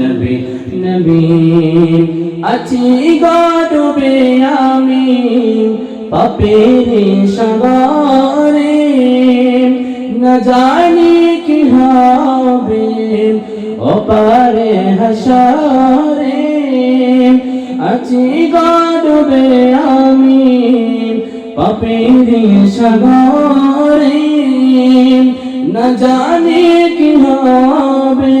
নবী নবী। আছি গডবে আমি পাপের সাগরে। না জানি কি হবে ওপারে হাসরে। আছি গডবে আমি পাপের সাগরে। না জানি কি হবে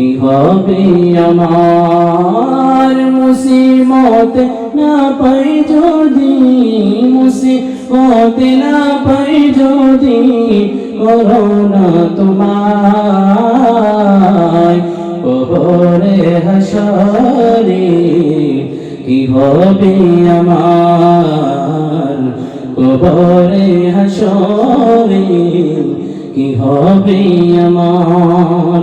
কি হবে আমার মুসিবত না পাই যদি, মুসিবত না পাই যদি, করোনা তোমার কবরে হাসরে, কি হবে আমার? কবরে হাসরে, কি হবে আমার?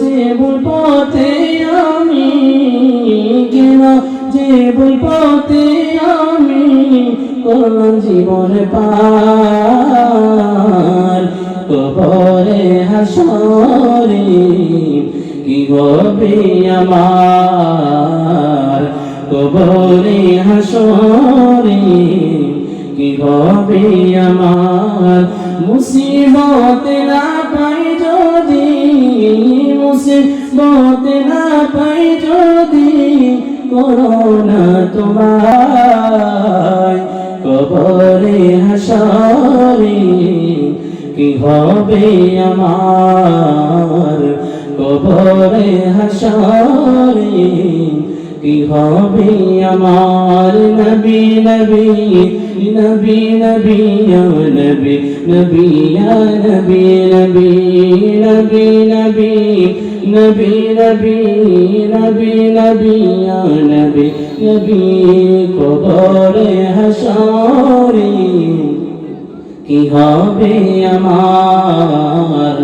যে পথে আমি কেন যে পথে আমি কোন জীবন পার। কবরে হাসরে কি হবে আমার? কবরে হাসরে কি হবে আমার? মুসিবত না পাই যদি করোনা তোমার কবরে হাসরে কি হবে আমার? কবরে হাসরে কি হবে আমার? নবী নবী নবী নবী নবী নবী নবী নবী নবী নবী نبي نبي نبي نبي يا نبي نبي قبر حشاري কি হবে আমার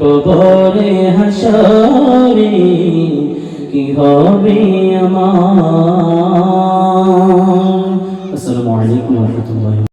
কবরে হাসারি কি হবে আমার? আসসালামু আলাইকুম ওয়া রাহমাতুল্লাহি